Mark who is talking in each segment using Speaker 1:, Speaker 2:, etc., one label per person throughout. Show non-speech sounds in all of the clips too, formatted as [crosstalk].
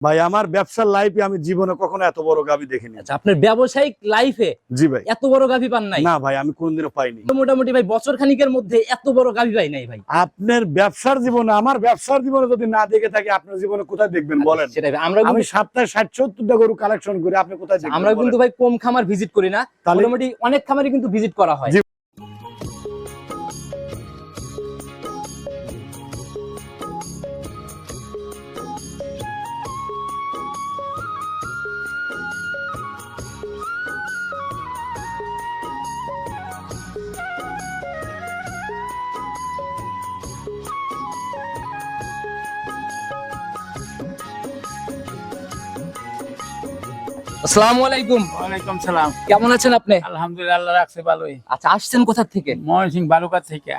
Speaker 1: ভাই আমার ব্যবসার লাইফে আমি জীবনে কখনো এত বড় গাবি দেখিনি।
Speaker 2: আচ্ছা আপনার ব্যবসায়িক লাইফে
Speaker 1: জি ভাই।
Speaker 2: এত বড় গাভী পান নাই?
Speaker 1: না ভাই আমি কোনদিনও পাইনি।
Speaker 2: মোটামুটি ভাই বছর খানিকের মধ্যে এত বড় গাভী পাই নাই ভাই।
Speaker 1: আপনার ব্যবসার জীবনে আমার ব্যবসার জীবনে যদি না দেখে থাকি আপনার জীবনে কোথায় দেখবেন বলেন?
Speaker 2: সেটাই। আমরা
Speaker 1: আমি সপ্তাহে ষাট সত্তরটা গরু কালেকশন করি আপনি কোথায়
Speaker 2: আমরা? কিন্তু ভাই কম খামার ভিজিট করি না। মোটামুটি অনেক খামারে কিন্তু ভিজিট করা হয়। আসসালামু আলাইকুম।
Speaker 3: ওয়ালাইকুম সালাম।
Speaker 2: কেমন আছেন আপনি?
Speaker 3: আলহামদুলিল্লাহ আল্লাহ রাখছে ভালোই।
Speaker 2: আচ্ছা আসছেন কোথা থেকে?
Speaker 3: ময়ন সিং বালুকা। থেকে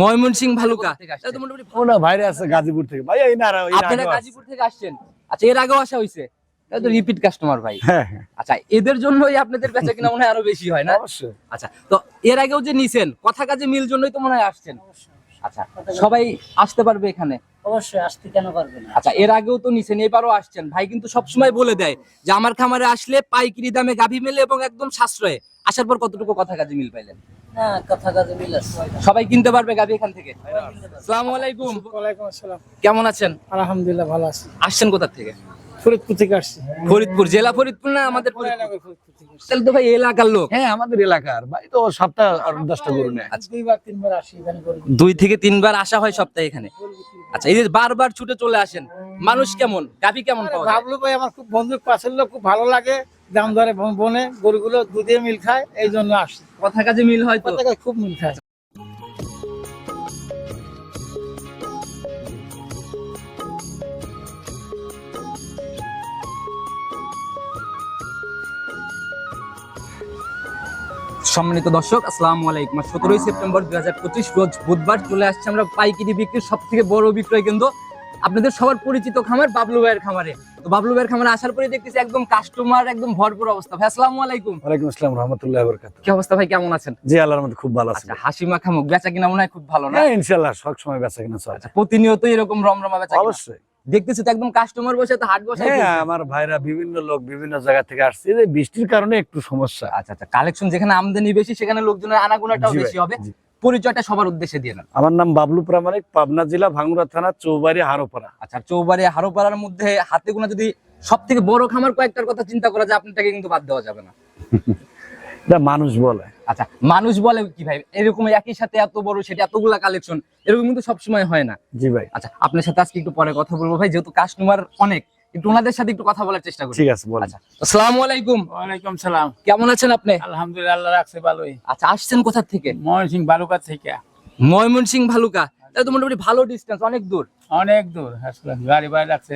Speaker 2: ময়মনসিং ভালুকা তো মোটামুটি
Speaker 1: ও ভাইরে আছে গাজীপুর থেকে। ভাই এই না
Speaker 2: আপনারা গাজীপুর থেকে আসছেন? আচ্ছা এর আগেও আসা হইছে। তো রিপিট কাস্টমার ভাই।
Speaker 1: হ্যাঁ হ্যাঁ।
Speaker 2: আচ্ছা এদের জন্যই আপনাদের বেচা কিনা মনে হয় আরও বেশি হয় না?
Speaker 1: অবশ্যই।
Speaker 2: আচ্ছা তো এর আগেও যে নিছেন কথা কাজে মিল জন্যই তো মনে হয় আসছেন। আচ্ছা সবাই আসতে পারবে এখানে।
Speaker 4: অবশ্যই আসতে কেন পারবেন
Speaker 2: আচ্ছা এর আগেও তো নিছেন এবারও আসছেন। ভাই কিন্তু সবসময় বলে দেয় যে আমার খামারে আসলে পাইকারি দামে গাভী মেলে এবং একদম সাশ্রয়ে। আসার পর কতটুকু কথা কাজে মিল পাইলেন?
Speaker 4: না কথা কাজে মিল আছে
Speaker 2: সবাই কিনতে পারবে গাভী এখান থেকে? আসসালামু আলাইকুম।
Speaker 3: ওয়ালাইকুম আসসালাম।
Speaker 2: কেমন আছেন?
Speaker 3: আলহামদুলিল্লাহ ভালো আছি।
Speaker 2: আসছেন কোথা থেকে?
Speaker 3: ফরিদপুর থেকে আসছি।
Speaker 2: ফরিদপুর জেলা ফরিদপুর না আমাদের তাহলে তো ভাই এলাকার লোক।
Speaker 1: হ্যাঁ আমাদের এলাকার। ভাই তো সপ্তাহ আর দশটা গরু নেয়।
Speaker 3: দুইবার তিনবার আসি এখানে
Speaker 2: দুই থেকে তিনবার আসা হয় সপ্তাহে এখানে। আচ্ছা এই যে বারবার ছুটে চলে আসেন মানুষ কেমন? গাভী কেমন পাওয়া
Speaker 3: ভাবলো ভাই আমার খুব বন্ধুর পাশের লোক খুব ভালো লাগে দাম ব- বনে গরুগুলো দুধে মিল খায় এই জন্য আসছি।
Speaker 2: কথা কাজে মিল হয় তো?
Speaker 3: কথা খুব মিল খায়।
Speaker 2: সম্মানিত দর্শক আসসালামু আলাইকুম। সতেরোই সেপ্টেম্বর দুই হাজার পঁচিশ রোজ বুধবার চলে আসছে আমরা পাইকারি বিক্রির সব থেকে বড় বিক্রয় কেন্দ্র আপনাদের সবার পরিচিত খামার বাবলু ভাইয়ের খামারে। তো বাবলু ভাইয়ের খামারে আসার পরে দেখতেছি একদম কাস্টমার একদম ভরপুর অবস্থা। ভাই আসসালামু আলাইকুম।
Speaker 1: ওয়ালাইকুম আসসালাম রহমতুল্লাহ বরকাত
Speaker 2: কি অবস্থা ভাই কেমন আছেন?
Speaker 1: জি আল্লাহর মধ্যে খুব ভালো আছে
Speaker 2: আচ্ছা হাসি মাখা মুখ বেচা কিনা মনে হয় খুব ভালো না?
Speaker 1: হ্যাঁ ইনশাআল্লাহ সব সময় বেচা কিনা চলে।
Speaker 2: আচ্ছা প্রতিনিয়ত এরকম রমরমা বেচা
Speaker 1: অবশ্যই।
Speaker 2: দেখতেছি তো একদম কাস্টমার বসে তো হাট বসে
Speaker 1: হ্যাঁ আমার ভাইরা বিভিন্ন লোক বিভিন্ন জায়গা থেকে আসছে যে বৃষ্টির কারণে একটু সমস্যা।
Speaker 2: আচ্ছা আচ্ছা কালেকশন যেখানে আমদানি বেশি সেখানে লোকজনের আনাগোনাটাও বেশি হবে। পরিচয়টা সবার উদ্দেশ্যে দিয়ে নেন
Speaker 1: আমার নাম বাবলু প্রামাণিক পাবনা জেলা ভাঙ্গুরা থানা চৌবাড়ি হারোপাড়া।
Speaker 2: আচ্ছা চৌবাড়ি হারোপাড়ার মধ্যে হাতে গোনা যদি সব থেকে বড় খামার কয়েকটার কথা চিন্তা করা যায় আপনাকে কিন্তু বাদ দেওয়া যাবে না। [laughs]
Speaker 1: মানুষ বলে।
Speaker 2: আচ্ছা মানুষ বলে কি ভাই? এরকম একই সাথে এত বড় সেটা এতগুলা কালেকশন এরকম কিন্তু সবসময় হয় না।
Speaker 1: জি ভাই।
Speaker 2: আচ্ছা আপনার সাথে আজকে একটু পরে কথা বলব ভাই যেহেতু কাস্টমার অনেক একটু ওনাদের সাথে একটু কথা বলার চেষ্টা করি।
Speaker 1: ঠিক আছে বলেন।
Speaker 2: আচ্ছা আসসালামু আলাইকুম।
Speaker 3: ওয়ালাইকুম সালাম।
Speaker 2: কেমন আছেন আপনি?
Speaker 3: আলহামদুলিল্লাহ আল্লাহ রাখছে ভালোই।
Speaker 2: আচ্ছা আসছেন কোথা থেকে?
Speaker 3: ময়ন সিং থেকে।
Speaker 2: ময়মনসিং ভালুকা তাহলে তো মোটামুটি ভালো ডিস্টেন্স অনেক দূর।
Speaker 3: অনেক দূর আসলে গাড়ি লাগছে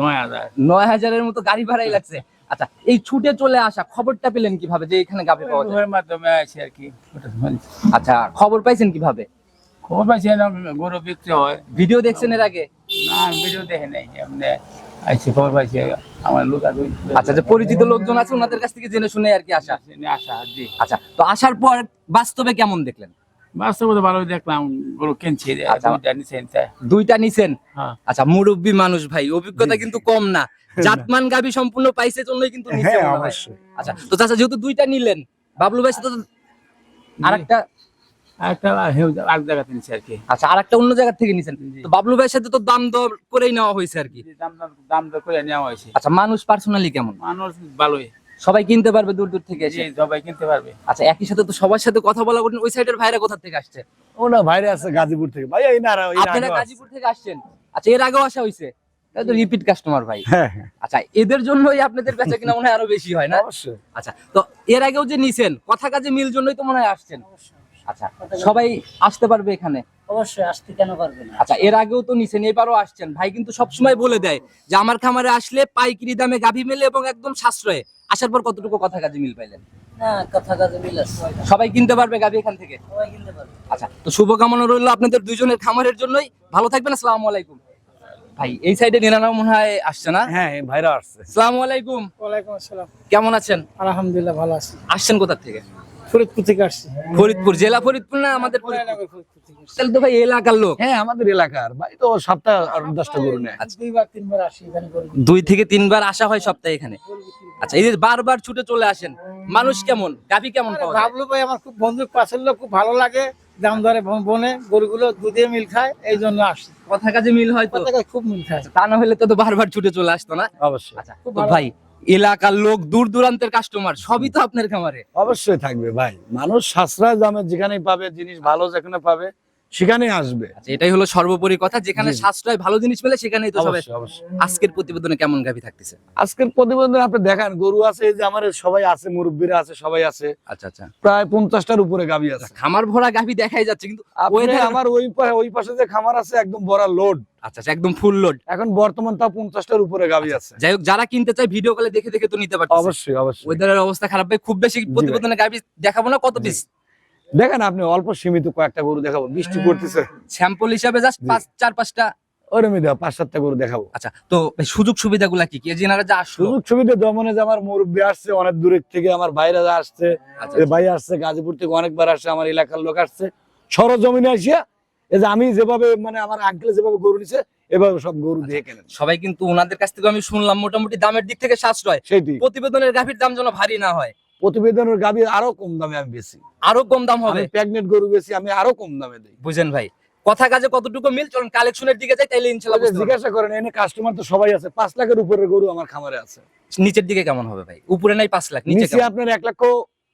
Speaker 3: নয় হাজার।
Speaker 2: নয় হাজারের মতো গাড়ি ভাড়াই লাগছে। আচ্ছা এই ছুটে চলে আসা খবরটা পেলেন কীভাবে যে এখানে গাভী পাওয়া যায়?
Speaker 3: মাধ্যমে আছে আর কি
Speaker 2: আচ্ছা খবর পাইছেন কীভাবে?
Speaker 3: খবর পাইছি গরু বিক্রি হয়।
Speaker 2: ভিডিও দেখছেন এর আগে?
Speaker 3: না ভিডিও দেখে নাই এমনি আইসি খবর পাইছি আমার লোক
Speaker 2: আচ্ছা যে পরিচিত লোকজন আছে ওনাদের কাছ থেকে জেনে শুনে আর কি আসা।
Speaker 3: আশা জি।
Speaker 2: আচ্ছা তো আসার পর বাস্তবে কেমন দেখলেন?
Speaker 3: বাস্তবতা ভালোই দেখলাম গরু কিনছি
Speaker 2: আচ্ছা।
Speaker 3: দুইটা নিচে
Speaker 2: দুইটা নিছেন?
Speaker 3: হ্যাঁ।
Speaker 2: আচ্ছা মুরব্বী মানুষ ভাই অভিজ্ঞতা কিন্তু কম না। জাতমান গাবি সম্পূর্ণ পাইছে জন্যই কিন্তু নিছে
Speaker 1: হ্যাঁ অবশ্যই।
Speaker 2: আচ্ছা তো চাচা যেহেতু দুইটা নিলেন বাবলু ভাই তো আরেকটা
Speaker 3: আর কি।
Speaker 2: আচ্ছা আরেকটা অন্য জায়গা থেকে নিছেন। তো বাবলু ভাইয়ের সাথে তো দাম দর করেই নেওয়া হয়েছে আর কি।
Speaker 3: দাম দাম দাম দর করে নেওয়া হয়েছে।
Speaker 2: আচ্ছা মানুষ পার্সোনালি কেমন?
Speaker 3: মানুষ ভালোই।
Speaker 2: সবাই কিনতে পারবে দূর দূর থেকে এসে?
Speaker 3: সবাই কিনতে পারবে।
Speaker 2: আচ্ছা একই সাথে তো সবার সাথে কথা বলা কঠিন। ওই সাইডের ভাইরা কোথা থেকে আসছে?
Speaker 1: ও না ভাইরে আছে গাজীপুর থেকে। ভাই এই না
Speaker 2: আপনারা গাজীপুর থেকে আসছেন। আচ্ছা এর আগেও আসা হয়েছে তো রিপিট কাস্টমার ভাই।
Speaker 1: হ্যাঁ হ্যাঁ।
Speaker 2: আচ্ছা এদের জন্যই আপনাদের বেচা কিনা মনে হয় আরও বেশি হয় না?
Speaker 1: অবশ্যই।
Speaker 2: আচ্ছা তো এর আগেও যে নিছেন কথা কাজে মিল জন্যই তো মনে হয় আসছেন। আচ্ছা সবাই আসতে পারবে এখানে?
Speaker 4: অবশ্যই আসতে কেন পারবে না?
Speaker 2: আচ্ছা এর আগেও তো নিছেন এবারও আসছেন। ভাই কিন্তু সবসময় বলে দেয় যে আমার খামারে আসলে পাইকারি দামে গাভী মেলে এবং একদম সাশ্রয়ে। আসার পর কতটুকু কথা কাজে মিল পাইলেন?
Speaker 4: না কথা কাজে মিল আছে
Speaker 2: সবাই কিনতে পারবে গাভী এখান থেকে?
Speaker 4: সবাই কিনতে পারবে।
Speaker 2: আচ্ছা তো শুভকামনা রইল আপনাদের দুইজনের খামারের জন্যই। ভালো থাকবেন আসসালামু আলাইকুম। ভাই এই সাইডে মনে হয় আসছে না?
Speaker 1: হ্যাঁ ভাইরা আসছে।
Speaker 2: আসসালামু আলাইকুম।
Speaker 3: ওয়ালাইকুম আসসালাম।
Speaker 2: কেমন আছেন?
Speaker 3: আলহামদুলিল্লাহ ভালো আছি।
Speaker 2: আসছেন কোথা থেকে?
Speaker 3: ফরিদপুর থেকে আসছি।
Speaker 2: ফরিদপুর জেলা ফরিদপুর না আমাদের। তাহলে তো ভাই এলাকার লোক।
Speaker 1: হ্যাঁ আমাদের এলাকার। ভাই তো সপ্তাহ আর দশটা গরু নেয়।
Speaker 3: দুইবার তিনবার আসি এখানে
Speaker 2: দুই থেকে তিনবার আসা হয় সপ্তাহে এখানে? আচ্ছা এই যে বারবার ছুটে চলে আসেন মানুষ কেমন? গাভি কেমন পাওয়া যায়?
Speaker 3: ভাবলো ভাই আমার খুব বন্ধু পাশের লোক খুব ভালো লাগে। দাম দরে বনে গরুগুলো দুধে মিল খায় এই জন্য আসছি।
Speaker 2: কথা কাজে মিল হয় তো।
Speaker 3: খুব মিল খায়।
Speaker 2: তা না হলে তো তো বারবার ছুটে চলে আসতো না?
Speaker 1: অবশ্যই।
Speaker 2: আচ্ছা। ভাই এলাকার লোক দূর দূরান্তের কাস্টমার সবই তো আপনার খামারে।
Speaker 1: অবশ্যই থাকবে ভাই। মানুষ সাশ্রয় দামে যেখানেই পাবে জিনিস ভালো যেখানে পাবে সেখানেই আসবে।
Speaker 2: আচ্ছা এটাই হলো সর্বোপরি কথা। যেখানে। সাশ্রয় ভালো জিনিস পেলে সেখানেই তো সবাই আজকের প্রতিবেদনে কেমন গাভি থাকতেছে?
Speaker 1: আজকের প্রতিবেদন আপনি দেখান গরু আছে যে আমার সবাই আছে মুরব্বীরা আছে সবাই আছে।
Speaker 2: আচ্ছা আচ্ছা।
Speaker 1: প্রায় পঞ্চাশটার উপরে গাবি আছে।
Speaker 2: খামার ভরা গাভি দেখাই যাচ্ছে কিন্তু
Speaker 1: আমার ওই ওই পাশে যে খামার আছে একদম ভরা লোড
Speaker 2: আচ্ছা আচ্ছা, একদম ফুল লোড
Speaker 1: এখন বর্তমান তা পঞ্চাশটার উপরে গাবি আছে।
Speaker 2: যাই হোক যারা কিনতে চায় ভিডিও কলে দেখে দেখে তো নিতে পারছে
Speaker 1: অবশ্যই অবশ্যই।
Speaker 2: ওয়েদারের অবস্থা খারাপ ভাই খুব বেশি প্রতিবেদনে গাভি দেখাবো না কত পিস
Speaker 1: দেখেন আপনি অল্প সীমিত কয়েকটা গরু দেখাবো বৃষ্টি পড়তেছে।
Speaker 2: স্যাম্পল হিসাবে জাস্ট পাঁচ চার পাঁচটা?
Speaker 1: ওরমি দেওয়া পাঁচ সাতটা গরু দেখাবো।
Speaker 2: আচ্ছা তো সুযোগ সুবিধাগুলা কি? কি এই যা আসলো।
Speaker 1: সুযোগ সুবিধা দমনে যে আমার মুরব্বী আসছে অনেক দূরের থেকে আমার বাইরে আসছে
Speaker 2: আচ্ছা,
Speaker 1: ভাই আসছে গাজীপুর থেকে অনেকবার আসছে আমার এলাকার লোক আসছে। সরজমিনে আসিয়া এই যে আমি যেভাবে মানে আমার আঙ্কেল যেভাবে গরু নিছে এভাবে সব গরু দিয়ে কেনেন।
Speaker 2: সবাই কিন্তু ওনাদের কাছ থেকে আমি শুনলাম মোটামুটি দামের দিক থেকে সাশ্রয়। প্রতিবেদনের গাভীর দাম যেন ভারী না হয়।
Speaker 1: প্রতিবেদনের গাবি আরও কম দামে আমি বেশি
Speaker 2: আরও কম দাম হবে?
Speaker 1: প্রেগনেন্ট গরু বেশি আমি আরও কম দামে দিই।
Speaker 2: বুঝেন ভাই কথা কাজে কতটুকু মিল? চলুন কালেকশনের দিকে যাই তাইলে ইনশাল্লাহ বুঝতে
Speaker 1: জিজ্ঞাসা করেন এনে কাস্টমার তো সবাই আছে পাঁচ লাখের উপরের গরু আমার খামারে আছে।
Speaker 2: নিচের দিকে কেমন হবে ভাই? উপরে নাই পাঁচ লাখ নিচে
Speaker 1: আপনার এক লক্ষ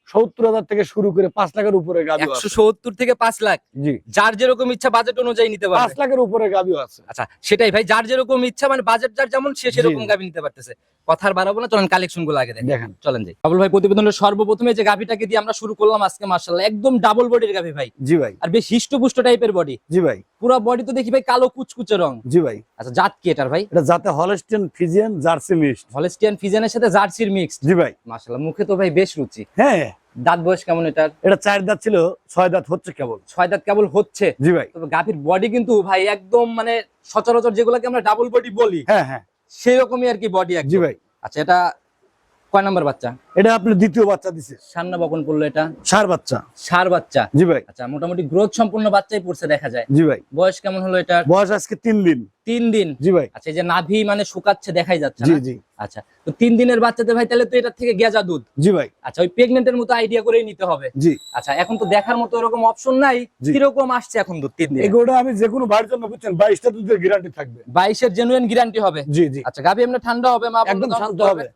Speaker 1: সত্তর হাজার থেকে শুরু করে পাঁচ লাখের উপরে
Speaker 2: একশো সত্তর থেকে পাঁচ লাখ?
Speaker 1: জি।
Speaker 2: যার যেরকম ইচ্ছা বাজেট অনুযায়ী নিতে
Speaker 1: পাঁচ
Speaker 2: পারবে
Speaker 1: লাখের উপরে গাবিও আছে।
Speaker 2: আচ্ছা সেটাই ভাই যার যেরকম ইচ্ছা মানে বাজেট যার যেমন সে সেরকম। গাভি নিতে পারতেছে। কথার বাড়াবো না চলেন কালেকশনগুলো আগে দেখেন। চলেন যাই। বাবুল ভাই প্রতিবেদনের সর্বপ্রথমে যে গাভিটাকে দিয়ে আমরা শুরু করলাম আজকে মার্শাল্লাহ একদম ডাবল বডির গাভি ভাই।
Speaker 1: জি ভাই।
Speaker 2: আর বেশ হিষ্টপুষ্ট টাইপের বডি
Speaker 1: জি ভাই।
Speaker 2: পুরো বডি তো দেখি ভাই কালো কুচকুচে রং।
Speaker 1: জি ভাই।
Speaker 2: আচ্ছা জাত কি এটার ভাই?
Speaker 1: এটা যাতে Holstein Friesian Jersey mixed
Speaker 2: Holstein ফিজিয়ানের সাথে জার্সির মিক্সড
Speaker 1: জি ভাই।
Speaker 2: মার্শাল্লাহ মুখে তো ভাই বেশ রুচি।
Speaker 1: হ্যাঁ।
Speaker 2: দাঁত বয়স কেমন এটার?
Speaker 1: এটা চার দাঁত ছিল ছয় দাঁত হচ্ছে কেবল।
Speaker 2: ছয় দাঁত কেবল হচ্ছে।
Speaker 1: জি ভাই।
Speaker 2: তবে গাভীর বডি কিন্তু ভাই একদম মানে সচরাচর যেগুলোকে আমরা ডাবল বডি বলি।
Speaker 1: হ্যাঁ হ্যাঁ।
Speaker 2: সেই রকমই আর কি বডি
Speaker 1: জি ভাই।
Speaker 2: আচ্ছা এটা কয় নাম্বার বাচ্চা?
Speaker 1: এটা আপনি দ্বিতীয় বাচ্চা দিছে।
Speaker 2: সান্না বপন পড়ল এটা?
Speaker 1: সার বাচ্চা।
Speaker 2: সার বাচ্চা?
Speaker 1: জি ভাই।
Speaker 2: আচ্ছা মোটামুটি গ্রোথ সম্পূর্ণ বাচ্চাই পড়ছে দেখা যায়।
Speaker 1: জি ভাই।
Speaker 2: বয়স কেমন হলো এটা
Speaker 1: বয়স আজকে তিন দিন।
Speaker 2: তিন দিন?
Speaker 1: জি ভাই।
Speaker 2: আচ্ছা এই যে নাভি মানে শুকাচ্ছে দেখাই যাচ্ছে
Speaker 1: জি জি।
Speaker 2: আচ্ছা তো তিন দিনের বাচ্চাতে ভাই তাহলে তো এটার থেকে গেজা দুধ?
Speaker 1: জি ভাই।
Speaker 2: আচ্ছা ওই প্রেগনেন্টের মতো আইডিয়া করেই নিতে হবে।
Speaker 1: জি।
Speaker 2: আচ্ছা এখন তো দেখার মতো এরকম অপশন নাই। কীরকম আসছে এখন দুধ তিন দিন?
Speaker 1: আমি যে কোনো বাড়ির জন্য বুঝছেন বাইশটা দুধের গ্যারান্টি থাকবে।
Speaker 2: বাইশের জেনুইন গ্যারান্টি হবে?
Speaker 1: জি জি।
Speaker 2: আচ্ছা গাভি এমনি ঠান্ডা হবে মা
Speaker 1: একদম শান্ত হবে।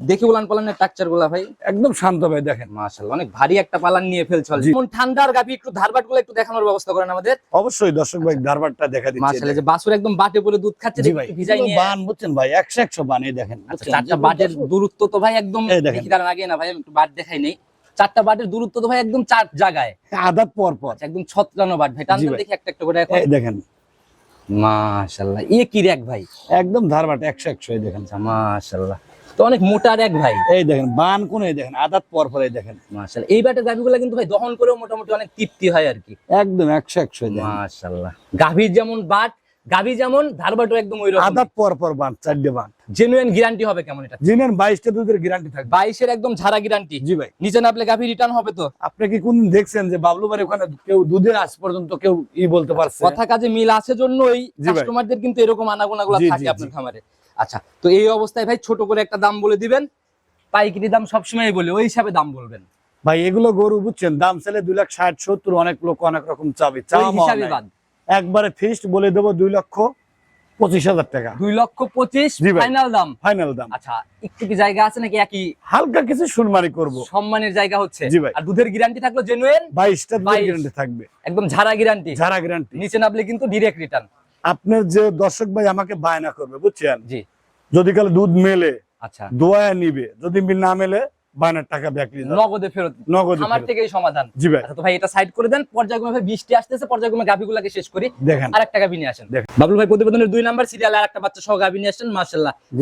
Speaker 2: দেখি উলান পালানের টাকচারগুলা ভাই?
Speaker 1: একদম শান্ত ভাই দেখেন।
Speaker 2: মাশাআল্লাহ অনেক ভারী একটা পালান নিয়ে ফেলছে যেমন ঠান্ডার গাভি একটু ধারবাটগুলো একটু দেখানোর ব্যবস্থা করেন আমাদের।
Speaker 1: অবশ্যই দর্শক ভাই ধারবারটা দেখা দিচ্ছে।
Speaker 2: মাশাআল্লাহ যে বাসুর একদম বাটে পরে দুধ খাচ্ছে ভিজাই নিয়ে
Speaker 1: বান বুঝছেন ভাই? একশো একশো বান এই দেখেন
Speaker 2: আচ্ছা চারটা বাটের দূরত্ব তো ভাই একদম দেখি দাঁড়ান আগে না ভাই একটু বাট দেখাই নেই। চারটা বাটের দূরত্ব তো ভাই একদম চার জায়গায়।
Speaker 1: আদাত পর পর।
Speaker 2: আচ্ছা, একদম ছত্রানো বাট ভাই টান
Speaker 1: জি
Speaker 2: দেন
Speaker 1: ভাই।
Speaker 2: দেখি একটা একটা করে এখন।
Speaker 1: দেখেন।
Speaker 2: মাশাআল্লাহ এ কি র্যাক ভাই?
Speaker 1: একদম ধারবাট একশো একশো এই দেখেন।
Speaker 2: আচ্ছা মাশাআল্লাহ। তো অনেক মোটা র্যাক ভাই।
Speaker 1: এই দেখেন বান কোন এই দেখেন আদাত পর পর এই দেখেন।
Speaker 2: মাশাআল্লাহ। এই বাটের গাভিগুলো কিন্তু ভাই দহন করেও মোটামুটি অনেক তৃপ্তি হয় আর কি।
Speaker 1: একদম একশো একশো এই দেখেন।
Speaker 2: মাশাআল্লাহ। গাভীর যেমন বাট গাভী যেমন ধারবাটও একদম ওই রকম
Speaker 1: আদাত পর পর বান চারটে বান।
Speaker 2: জেনুইন গ্যারান্টি হবে কেমন এটা?
Speaker 1: জিনেন বাইশটা দুধের গ্যারান্টি থাকবে।
Speaker 2: বাইশের একদম ঝাড়া গ্যারান্টি
Speaker 1: জি ভাই।
Speaker 2: নিচে নাপলে গাভী রিটার্ন হবে তো?
Speaker 1: আপনি কি কোনদিন দেখছেন যে বাবলু বাড়ি ওখানে কেউ দুধে আজ পর্যন্ত কেউ ই বলতে পারছে?
Speaker 2: কথা কাজে মিল আছে জন্যই। কাস্টমারদের কিন্তু এরকম আনাগোনা গুলো
Speaker 1: জি,
Speaker 2: থাকে আপনার খামারে। আচ্ছা তো এই অবস্থায় ভাই ছোট করে একটা দাম বলে দিবেন। পাইকারি দাম সবসময় বলে ওই হিসাবে দাম বলবেন।
Speaker 1: ভাই এগুলো গরু বুঝছেন দাম চাইলে দুই লাখ ষাট সত্তর অনেক লোক অনেক রকম চাবে একবারে ফিক্সড বলে দেবো দুই লক্ষ পঁচিশ হাজার টাকা।
Speaker 2: দুই লক্ষ পঁচিশ ফাইনাল দাম।
Speaker 1: ফাইনাল দাম।
Speaker 2: আচ্ছা একটু কি জায়গা আছে নাকি একই?
Speaker 1: হালকা কিছু করব।
Speaker 2: সম্মানের জায়গা হচ্ছে।
Speaker 1: জি ভাই।
Speaker 2: আর দুধের গ্যারান্টি থাকল জেনুইন
Speaker 1: বাইশটা। গ্যারান্টি থাকবে।
Speaker 2: একদম ঝাড়া গ্যারান্টি
Speaker 1: যারা গ্যারান্টি
Speaker 2: নিচে নামলে কিন্তু ডিরেক্ট রিটার্ন
Speaker 1: আপনার যে দর্শক ভাই আমাকে বায়না করবে বুঝছেন?
Speaker 2: জি।
Speaker 1: যদি কালে দুধ মেলে
Speaker 2: আচ্ছা।
Speaker 1: দোয়া নিবে যদি না মেলে বায়নার টাকা ব্যাক
Speaker 2: নগদে ফেরত
Speaker 1: নগদ
Speaker 2: আমার থেকেই সমাধান।
Speaker 1: জি ভাই।
Speaker 2: আচ্ছা তো ভাই এটা সাইড করে দেন পর্যায়ক্রমে বৃষ্টি আসতেছে পর্যায়ক্রমে গাভিগুলাকে শেষ করি।
Speaker 1: দেখেন।
Speaker 2: আর একটা গাভি নিয়ে আসেন।
Speaker 1: দেখেন।
Speaker 2: বাবলু ভাই প্রতিবেদনের দুই নাম্বার সিরিয়াল আর একটা বাচ্চা সহ গাভি নিয়ে আসেন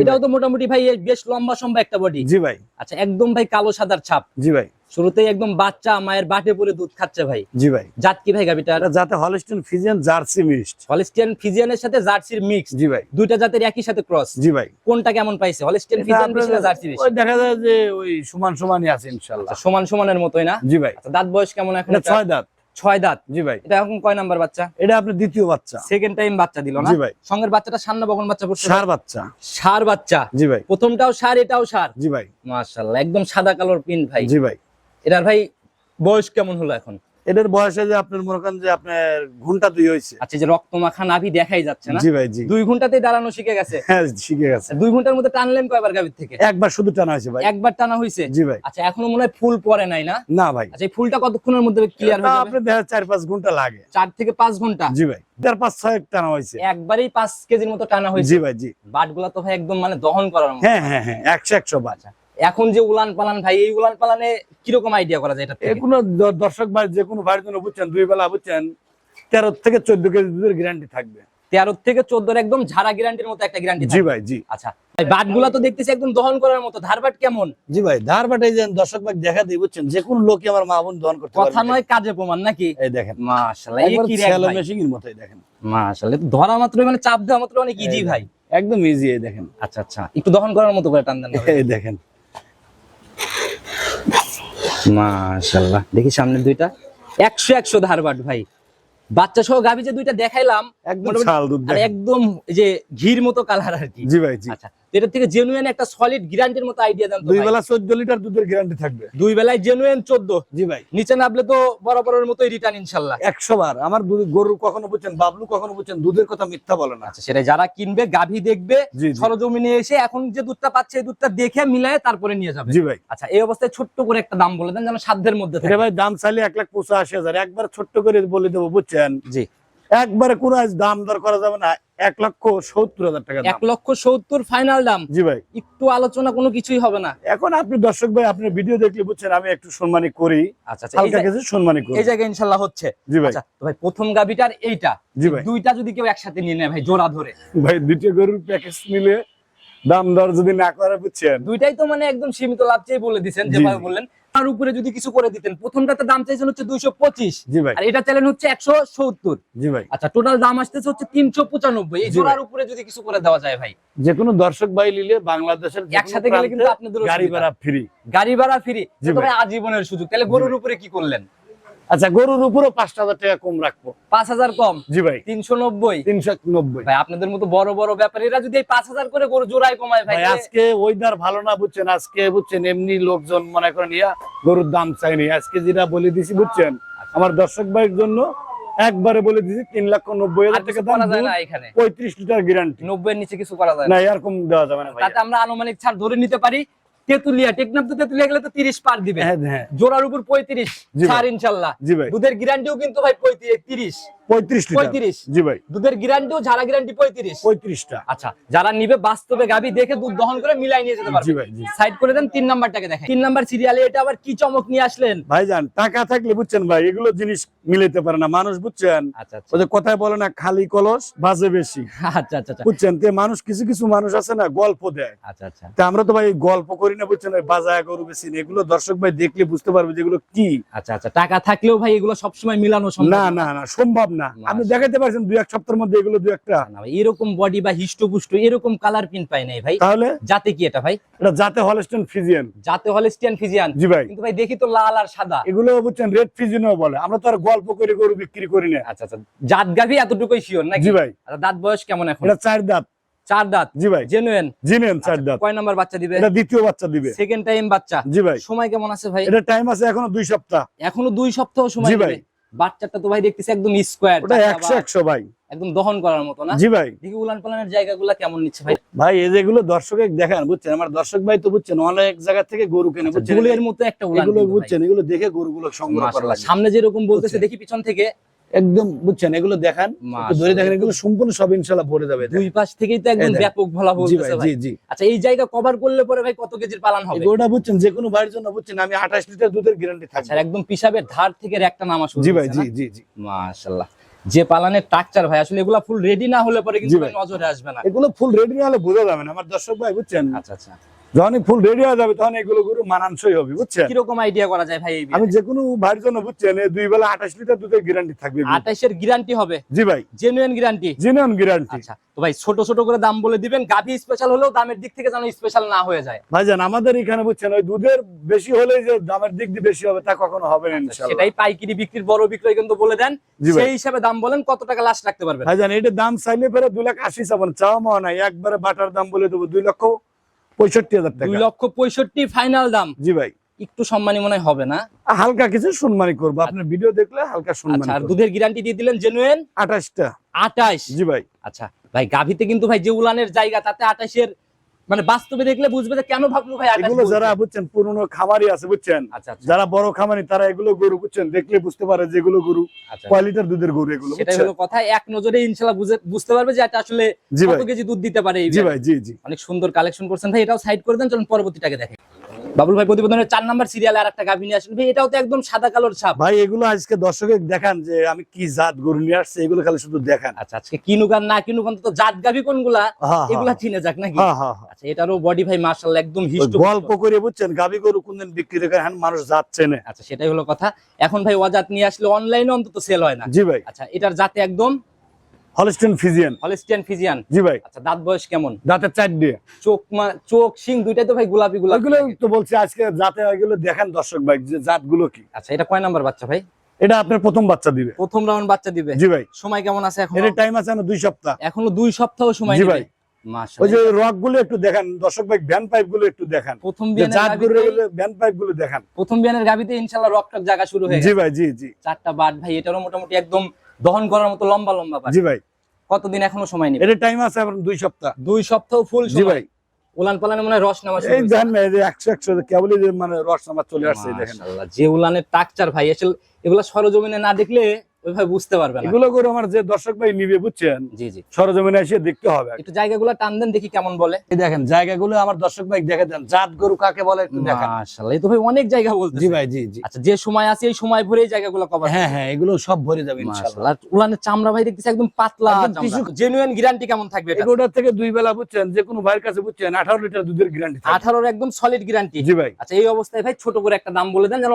Speaker 2: এটাও তো মোটামুটি ভাই বেশ লম্বা সম্বা একটা বডি
Speaker 1: জি ভাই।
Speaker 2: আচ্ছা একদম ভাই কালো সাদার ছাপ।
Speaker 1: জি ভাই।
Speaker 2: শুরুতেই একদম বাচ্চা মায়ের বাটে পরে দুধ খাচ্ছে ভাই।
Speaker 1: জি ভাই।
Speaker 2: জাত কি ভাই গাবিটার?
Speaker 1: এটা যাতে Holstein Friesian Jersey mixed
Speaker 2: Holstein ফিজিয়ানের সাথে জার্সির মিক্স
Speaker 1: জি ভাই।
Speaker 2: দুইটা জাতের একই সাথে ক্রস
Speaker 1: জি ভাই।
Speaker 2: কোনটা কেমন পাইছে? হলিস্টিয়ান ফিজিয়ান বেশি না জার্সি বেশি
Speaker 1: ওই দেখা যায় যে ওই সমান সমানই আছে ইনশাল্লাহ
Speaker 2: আচ্ছা, সমান সমানের মতই না?
Speaker 1: জি ভাই।
Speaker 2: আচ্ছা, দাঁত বয়স কেমন এখন?
Speaker 1: ছয় দাঁত।
Speaker 2: ছয় দাঁত?
Speaker 1: জি ভাই।
Speaker 2: এটা এখন কয় নাম্বার বাচ্চা?
Speaker 1: এটা আপনার দ্বিতীয় বাচ্চা।
Speaker 2: সেকেন্ড টাইম বাচ্চা দিল না?
Speaker 1: জি ভাই।
Speaker 2: সঙ্গের বাচ্চাটা সার না বকন বাচ্চা পড়ছে?
Speaker 1: সার বাচ্চা।
Speaker 2: সার বাচ্চা।
Speaker 1: জি ভাই।
Speaker 2: প্রথমটাও সার এটাও সার?
Speaker 1: জি ভাই।
Speaker 2: মাশাআল্লাহ একদম সাদা কালোর পিন ভাই।
Speaker 1: জি ভাই।
Speaker 2: এটার ভাই বয়স কেমন হলো এখন?
Speaker 1: এটার বয়সে যে আপনার মনে করেন যে আপনার ঘণ্টা দুই হয়েছে।
Speaker 2: আচ্ছা যে রক্ত মাখা নাভি দেখাই যাচ্ছে না?
Speaker 1: জি ভাই জি।
Speaker 2: দুই ঘন্টাতেই দাঁড়ানো শিখে গেছে।
Speaker 1: হ্যাঁ শিখে গেছে।
Speaker 2: দুই ঘণ্টার মধ্যে টানলেন কয়বার গাভীর থেকে?
Speaker 1: একবার শুধু টানা হয়েছে ভাই।
Speaker 2: একবার টানা হয়েছে?
Speaker 1: জি ভাই।
Speaker 2: আচ্ছা এখনও মনে হয় ফুল পরে নাই না?
Speaker 1: না ভাই।
Speaker 2: আচ্ছা এই ফুলটা কতক্ষণের মধ্যে ক্লিয়ার হয়ে যাবে?
Speaker 1: আপনি দেখা যায় চার পাঁচ ঘণ্টা লাগে।
Speaker 2: চার থেকে পাঁচ ঘণ্টা
Speaker 1: জি ভাই। চার পাঁচ ছয় টানা হয়েছে।
Speaker 2: একবারেই পাঁচ কেজির মতো টানা হয়েছে?
Speaker 1: জি ভাই জি।
Speaker 2: বাটগুলা তো ভাই একদম মানে দহন করার মতো।
Speaker 1: হ্যাঁ হ্যাঁ হ্যাঁ একশো একশো বাজ
Speaker 2: এখন যে উলান পালান ভাই এই উলান পালানে কীরকম আইডিয়া করা যায় এটা
Speaker 1: কোনো দর্শক ভাই যে কোনো ভাইয়ের জন্য বুঝছেন দুই বেলা বুঝছেন তেরো থেকে চোদ্দ কেজি দুধের গ্যারান্টি থাকবে।
Speaker 2: তেরো থেকে চোদ্দোর একদম ঝাড়া গ্যারান্টির মতো একটা গ্যারান্টি
Speaker 1: জি ভাই জি।
Speaker 2: আচ্ছা বাটগুলা তো দেখতেছি একদম দহন করার মতো। ধারবাট কেমন?
Speaker 1: জি ভাই বাটে যে দর্শক ভাই দেখা দিই বুঝছেন যে কোনো লোকই আমার মা বোন দহন করতে
Speaker 2: কথা নয় কাজে প্রমাণ নাকি?
Speaker 1: এই দেখেন।
Speaker 2: মাশাআল্লাহ এই
Speaker 1: একবার
Speaker 2: কি র্যাক
Speaker 1: মেশিনের মতোই দেখেন।
Speaker 2: মাশাআল্লাহ তো ধরা মাত্র মানে চাপ দেওয়া মাত্র অনেক ইজি ভাই।
Speaker 1: একদম ইজি এই দেখেন।
Speaker 2: আচ্ছা আচ্ছা একটু দহন করার মতো করে টান দেন
Speaker 1: এই দেখেন।
Speaker 2: মাশাআল্লাহ। দেখি সামনে দুইটা। একশো একশো ধারবাট ভাই। বাচ্চা সহ গাভী যে দুইটা দেখাইলাম
Speaker 1: একদম
Speaker 2: একদম এই যে ঘির মতো কালার আর কি।
Speaker 1: জি ভাই জি।
Speaker 2: আচ্ছা এটার থেকে জেনুইন একটা সলিড গ্যারান্টির মতো আইডিয়া দেন
Speaker 1: দুই বেলা চোদ্দ লিটার দুধের গ্যারান্টি থাকবে।
Speaker 2: দুই বেলায় জেনুইন চোদ্দ।
Speaker 1: জি ভাই।
Speaker 2: নিচে নামলে তো বরাবরের মতোই রিটার্ন ইনশাল্লাহ।
Speaker 1: একশো বার। আমার গরু কখনো বুঝছেন বাবলু কখনো বুঝছেন দুধের কথা মিথ্যা বলে না।
Speaker 2: আচ্ছা সেটা যারা কিনবে গাভী দেখবে
Speaker 1: জি।
Speaker 2: সরজমিনে এসে এখন যে দুধটা পাচ্ছে এই দুধটা দেখে মিলায় তারপরে নিয়ে যাবে।
Speaker 1: জি ভাই।
Speaker 2: আচ্ছা এই অবস্থায় ছোট্ট করে একটা দাম বলে দেন যেন সাধ্যের মধ্যে থাকে।
Speaker 1: ভাই দাম চাইলে এক লাখ পঁচাশি হাজার। একবার ছোট্ট করে বলে দেবো বুঝছেন?
Speaker 2: জি।
Speaker 1: একবারে কোনো আজ দাম দর করা যাবে না এক লক্ষ সত্তর হাজার টাকা
Speaker 2: এক লক্ষ সত্তর ফাইনাল দাম।
Speaker 1: জি ভাই।
Speaker 2: একটু আলোচনা কোনো কিছুই হবে না।
Speaker 1: এখন আপনি দর্শক ভাই আপনার ভিডিও দেখলে বুঝছেন আমি একটু সম্মানী করি
Speaker 2: আচ্ছা আচ্ছা
Speaker 1: হালকা কিছু সম্মানী করি।
Speaker 2: এই জায়গায় ইনশাল্লাহ হচ্ছে।
Speaker 1: জি ভাই।
Speaker 2: আচ্ছা তো ভাই প্রথম গাভিটার এইটা।
Speaker 1: জি ভাই।
Speaker 2: দুইটা যদি কেউ একসাথে নিয়ে নেয় ভাই জোড়া ধরে।
Speaker 1: ভাই দুটো গরুর প্যাকেজ নিলে দাম দর যদি না করে বুঝছেন?
Speaker 2: দুইটাই তো মানে একদম সীমিত লাভ চেয়ে বলে দিচ্ছেন যেভাবে বললেন। তার উপরে যদি কিছু করে দিতেন প্রথমটাতে দাম চাইছেন হচ্ছে দুইশো পঁচিশ। আর এটা চাইলেন হচ্ছে একশো সত্তর।
Speaker 1: জি ভাই।
Speaker 2: আচ্ছা টোটাল দাম আসতেছে হচ্ছে তিনশো পঁচানব্বই। এই জোড়ার উপরে যদি কিছু করে দেওয়া যায় ভাই।
Speaker 1: যে কোনো দর্শক ভাই নিলে বাংলাদেশের
Speaker 2: একসাথে গেলে কিন্তু আপনাদের
Speaker 1: গাড়ি ভাড়া ফ্রি
Speaker 2: গাড়ি ভাড়া ফ্রি আজীবনের সুযোগ। তাহলে গরুর উপরে কি করলেন?
Speaker 1: আচ্ছা গরুর উপরও পাঁচটা হাজার টাকা কম রাখব।
Speaker 2: পাঁচ হাজার কম?
Speaker 1: জি ভাই।
Speaker 2: তিনশো নব্বই?
Speaker 1: তিনশো নব্বই।
Speaker 2: ভাই আপনাদের মতো বড় বড় ব্যাপারীরা যদি এই পাঁচ হাজার করে গরু জোড়ায় কমায় ভাই
Speaker 1: আজকে ওয়েদার ভালো না বুঝছেন? আজকে বুঝছেন এমনি লোকজন মনে করেন ইয়া গরুর দাম চাইনি। আজকে যেটা বলে দিছি বুঝছেন? আমার দর্শক ভাইয়ের জন্য একবারে বলে দিছি তিন লক্ষ নব্বই হাজার টাকা দাম
Speaker 2: করা যায় না এখানে।
Speaker 1: পঁয়ত্রিশ লিটার গ্যারান্টি
Speaker 2: নব্বই এর নিচে কিছু করা যায় না।
Speaker 1: না এরকম দেওয়া যাবে না
Speaker 2: তাতে আমরা আনুমানিক ছাড় ধরে নিতে পারি। তেতুলিয়া টেকনাফ তো তেতুলিয়া গেলে তো তিরিশ পার দিবে।
Speaker 1: হ্যাঁ হ্যাঁ।
Speaker 2: জোড়ার উপর পঁয়ত্রিশ ছাড় ইনশাল্লাহ। দুধের গ্যারান্টিও কিন্তু ভাই পঁয়ত্রিশ তিরিশ।
Speaker 1: পঁয়ত্রিশ
Speaker 2: পঁয়ত্রিশ।
Speaker 1: জি ভাই।
Speaker 2: দুধের গ্যারান্টিও ঝাড়া গ্যারান্টি পঁয়ত্রিশ।
Speaker 1: পঁয়ত্রিশটা।
Speaker 2: আচ্ছা যারা নিবে বাস্তবে গাবি দেখে দুধ দহন করে মিলাই নিয়ে যেতে পারবে।
Speaker 1: ভাই জি।
Speaker 2: সাইড করে দেন তিন নাম্বারটাকে দেখেন। তিন নাম্বার সিরিয়ালে এটা আবার কি চমক নিয়ে আসলেন?
Speaker 1: ভাইজান টাকা থাকলে বুঝছেন ভাই এগুলো জিনিস মিলাইতে পারে না। মানুষ বুঝছেন?
Speaker 2: আচ্ছা আচ্ছা।
Speaker 1: ওদের কথায় বলে না খালি কলস বাজে বেশি।
Speaker 2: আচ্ছা আচ্ছা
Speaker 1: বুঝছেন? তে মানুষ কিছু কিছু মানুষ আছে না গল্প দেয়।
Speaker 2: আচ্ছা আচ্ছা।
Speaker 1: তা আমরা তো ভাই গল্প করি না বুঝছেন? বাজায় গরু বেশি এগুলো দর্শক ভাই দেখলে বুঝতে পারবে যে এগুলো কি।
Speaker 2: আচ্ছা আচ্ছা। টাকা থাকলেও ভাই এগুলো সবসময় মিলানো সম্ভব
Speaker 1: না। না না সম্ভব না। আপনি দেখাতে পারছেন দুই এক সপ্তাহের মধ্যে এগুলো দুই একটা।
Speaker 2: এরকম বডি বা হিষ্টপুষ্ট এরকম কালার পিন পাই নাই ভাই।
Speaker 1: তাহলে?
Speaker 2: জাতে কি এটা ভাই?
Speaker 1: এটা যাতে হলস্টেন ফিজিয়ান
Speaker 2: জাতে হলিস্টিয়ান ফিজিয়ান
Speaker 1: জি ভাই।
Speaker 2: কিন্তু ভাই দেখি তো লাল আর সাদা।
Speaker 1: এগুলো বুঝছেন রেড ফিজিয়ানও বলে। আমরা তো আর গল্প করে গরু বিক্রি করি না।
Speaker 2: আচ্ছা আচ্ছা। জাত গাভি এতটুকুই শিওর নাকি?
Speaker 1: জি ভাই।
Speaker 2: আচ্ছা দাঁত বয়স কেমন এখন?
Speaker 1: এটা চার দাঁত।
Speaker 2: চার দাঁত?
Speaker 1: জি ভাই।
Speaker 2: জেনুয়েন
Speaker 1: জিনেন চার দাঁত।
Speaker 2: কয় নাম্বার বাচ্চা দিবে?
Speaker 1: এটা দ্বিতীয় বাচ্চা দিবে।
Speaker 2: সেকেন্ড টাইম বাচ্চা?
Speaker 1: জি ভাই।
Speaker 2: সময় কেমন আছে ভাই?
Speaker 1: এটা টাইম আছে এখনও দুই সপ্তাহ।
Speaker 2: এখনও দুই সপ্তাহ সময়
Speaker 1: জি ভাই।
Speaker 2: বাচ্চাটা তো ভাই দেখতেছি একদম স্কোয়ার
Speaker 1: ওটা 100 100 ভাই।
Speaker 2: একদম দহন করার মতো না?
Speaker 1: জি ভাই।
Speaker 2: দেখি উলান পালানের জায়গাগুলো কেমন নিচ্ছে ভাই?
Speaker 1: ভাই এই যেগুলো দর্শকের দেখান বুঝছেন? আমার দর্শক ভাই তো বুঝছেন অনেক জায়গা থেকে গরু কেনে বুঝছেন?
Speaker 2: গুলের মতো একটা উলান
Speaker 1: এগুলো বুঝছেন এগুলো দেখে গরুগুলো সংগ্রহ করা
Speaker 2: সামনে যেরকম বলতেছে দেখি পিছন থেকে
Speaker 1: একদম বুঝছেন এগুলো দেখান ধরে দেখেন এগুলো সম্পূর্ণ সব ইনশাল্লাহ ভরে যাবে
Speaker 2: দুই পাশ থেকেই তো একদম ব্যাপক ভোলা
Speaker 1: জি জি জি।
Speaker 2: আচ্ছা এই জায়গা কভার করলে পরে ভাই কত কেজির পালন হবে?
Speaker 1: গরুটা বুঝছেন যে কোনো ভাইয়ের জন্য বুঝছেন আমি আঠাশ লিটার দুধের গ্যারান্টি
Speaker 2: আচ্ছা
Speaker 1: থাকবে
Speaker 2: একদম পিসাবের ধার থেকে একটা নামা শুরু
Speaker 1: জি ভাই জি জি জি।
Speaker 2: মাশাআল্লাহ। যে পালানের ট্রাকচার ভাই আসলে এগুলো ফুল রেডি না হলে পরে কিন্তু নজরে আসবে না।
Speaker 1: এগুলো ফুল রেডি না হলে বোঝা যাবে না। আমার দর্শক ভাই বুঝছেন?
Speaker 2: আচ্ছা আচ্ছা।
Speaker 1: যখন ফুল রেডি হয়ে যাবে তখন এগুলো গরু মানানসই হবে বুঝছেন?
Speaker 2: কীরকম আইডিয়া করা যায় ভাই
Speaker 1: আমি যে কোনো ভাইয়ের জন্য বুঝছেন দুই বেলা আঠাশ লিটার দুধের গ্যারান্টি থাকবে
Speaker 2: আঠাইশের গ্যারান্টি হবে?
Speaker 1: জি ভাই।
Speaker 2: জেনুইন গ্যারান্টি
Speaker 1: জিনিয়ন গ্যারান্টি
Speaker 2: আচ্ছা তো ভাই ছোট ছোট করে দাম বলে দিবেন গাভি স্পেশাল হলেও দামের দিক থেকে যেন স্পেশাল না হয়ে যায়।
Speaker 1: ভাইজান আমাদের এখানে বুঝছেন ওই দুধের বেশি হলে যে দামের দিক দিয়ে বেশি হবে তা কখনো হবে না ইনশাআল্লাহ।
Speaker 2: সেটাই পাইকারি বিক্রির বড় বিক্রয় কিন্তু বলে দেন। সেই হিসাবে দাম বলেন কত টাকা লাস্ট রাখতে পারবেন?
Speaker 1: ভাইজান এটার দাম চাইলে পরে দুই লাখ আশি চাবো না চাওয়া মনে নাই। একবারে বাটার দাম বলে দেবো দুই লক্ষ পঁয়ষট্টি হাজার
Speaker 2: দুই
Speaker 1: টাকা।
Speaker 2: লক্ষ পঁয়ষট্টি ফাইনাল দাম।
Speaker 1: জি ভাই।
Speaker 2: একটু সম্মানী মনে হয় হবে না?
Speaker 1: হালকা কিছু সম্মানী করব। আপনার ভিডিও দেখলে হালকা
Speaker 2: আচ্ছা
Speaker 1: সম্মানী
Speaker 2: আর দুধের গ্যারান্টি দিয়ে দিলেন জেনুইন
Speaker 1: আঠাশটা।
Speaker 2: আঠাশ?
Speaker 1: জি ভাই।
Speaker 2: আচ্ছা ভাই গাভীতে কিন্তু ভাই যে উলানের জায়গা তাতে আঠাশের মানে বাস্তবে দেখলে বুঝবে যে কেন ভাবলো ভাই
Speaker 1: এগুলো যারা বুঝছেন পুরনো খামারি আছে বুঝছেন?
Speaker 2: আচ্ছা আচ্ছা।
Speaker 1: যারা বড় খামারি তারা এগুলো গরু বুঝছেন? দেখলে বুঝতে পারে যে এগুলো গরু
Speaker 2: কোয়ালিটির
Speaker 1: কয় লিটার দুধের গরু এগুলো
Speaker 2: সেটাই
Speaker 1: বুঝছেন?
Speaker 2: হলো কথা। এক নজরে ইনশাআল্লাহ বুঝে বুঝতে পারবে যে এটা আসলে কত কেজি দুধ দিতে পারে এই
Speaker 1: জি ভাই জি জি।
Speaker 2: অনেক সুন্দর কালেকশন করছেন। ভাই এটাও সাইড করে দেন চলুন পরবর্তীটাকে দেখেন। বাবুল ভাই প্রতিবেদনের চার নাম্বার সিরিয়ালে আর একটা গাভী নিয়ে আসেন। ভাই এটাও তো একদম সাদা কালোর ছাপ
Speaker 1: ভাই এগুলো আজকে দর্শকের দেখান যে আমি কি জাত গরু নিয়ে আসছে এগুলো খালি শুধু দেখান।
Speaker 2: আচ্ছা আজকে কিনুক আর না কিনুক অন্তত জাত গাভী কোনগুলা
Speaker 1: হ্যাঁ,
Speaker 2: এগুলা
Speaker 1: হ্যাঁ,
Speaker 2: চিনে যাক নাকি?
Speaker 1: হ্যাঁ, হ্যাঁ, হ্যাঁ।
Speaker 2: আচ্ছা এটারও বডি ভাই মার্শাল একদম হিস্ট
Speaker 1: গল্প করে বুঝছেন গাভী গরু কোনদিন বিক্রি করে হ্যাঁ মানুষ জাত চেনে।
Speaker 2: আচ্ছা সেটাই হলো কথা। এখন ভাই অজাত নিয়ে আসলে অনলাইনে অন্তত সেল হয় না।
Speaker 1: জি ভাই।
Speaker 2: আচ্ছা এটার জাতে একদম
Speaker 1: হলস্টেন ফিজিয়ান
Speaker 2: ফিজিয়ান
Speaker 1: জি ভাই।
Speaker 2: আচ্ছা দাঁত বয়স কেমন?
Speaker 1: দাঁতের চার দিয়ে।
Speaker 2: চোখ চোখ শিং দুইটাই তো ভাই গোলাপি গোলাপি লাগে।
Speaker 1: তো বলছি আজকে জাতে ওইগুলো দেখেন দর্শক ভাই যে কি।
Speaker 2: আচ্ছা এটা কয় নাম্বার বাচ্চা ভাই?
Speaker 1: এটা আপনার প্রথম বাচ্চা দিবে।
Speaker 2: প্রথম রাউন্ড বাচ্চা দিবে?
Speaker 1: জি ভাই।
Speaker 2: সময় কেমন আছে এখন?
Speaker 1: এর টাইম আছে দুই সপ্তাহ।
Speaker 2: এখনও দুই সপ্তাহ সময়
Speaker 1: জি ভাই। ওই যে রকগুলো একটু দেখান দর্শক ভাই ভ্যান পাইপগুলো একটু দেখান।
Speaker 2: প্রথম
Speaker 1: ভ্যান পাইপগুলো দেখান।
Speaker 2: প্রথম বিয়ানের গাভিতে ইনশাআল্লাহ রকটক জায়গা শুরু হয়ে
Speaker 1: জি ভাই জি জি।
Speaker 2: চারটা বাট ভাই এটারও মোটামুটি একদম দহন করার মতো লম্বা লম্বা
Speaker 1: জি ভাই।
Speaker 2: কতদিন এখনও সময় নেই
Speaker 1: এটা টাইম আছে এখন দুই সপ্তাহ।
Speaker 2: দুই সপ্তাহ ফুল
Speaker 1: জি ভাই।
Speaker 2: উলান পালানে মনে হয় রস নামা শুরু
Speaker 1: এই দেখেন না এই যে একশো একশো কেবলই মানে রস নামা চলে আসছে দেখেন।
Speaker 2: মাশাআল্লাহ, যে উলানের টাকচার ভাই আসলে এগুলা সরজমিনে না দেখলে ওইভাবে বুঝতে পারবে না।
Speaker 1: এগুলো করে আমার যে দর্শক ভাই নিবে বুঝছেন?
Speaker 2: জি জি।
Speaker 1: সরজমিনে এসে দেখতে হবে।
Speaker 2: একটু জায়গাগুলো টান দেন দেখি কেমন বলে।
Speaker 1: এই দেখেন জায়গাগুলো আমার দর্শক ভাই দেখে দেন। জাত গরু কাকে বলে একটু দেখেন।
Speaker 2: মাশাআল্লাহ তো ভাই অনেক জায়গা বলতে
Speaker 1: জি ভাই জি জি।
Speaker 2: আচ্ছা যে সময় আছে এই সময় ভরে এই জায়গাগুলো কভার
Speaker 1: হ্যাঁ হ্যাঁ এগুলো সব ভরে যাবে ইনশাআল্লাহ।
Speaker 2: উলানের চামড়া ভাই দেখতেছি একদম পাতলা জেনুইন গ্যারান্টি কেমন থাকবে এটা
Speaker 1: এগুলোর থেকে দুই বেলা বুঝছেন? যে কোনো ভাইয়ের কাছে বুঝছেন? আঠারো লিটার দুধের গ্যারান্টি
Speaker 2: 18 একদম সলিড গ্যারান্টি
Speaker 1: জি ভাই।
Speaker 2: আচ্ছা এই অবস্থায় ভাই ছোট করে একটা দাম বলে দেন যেন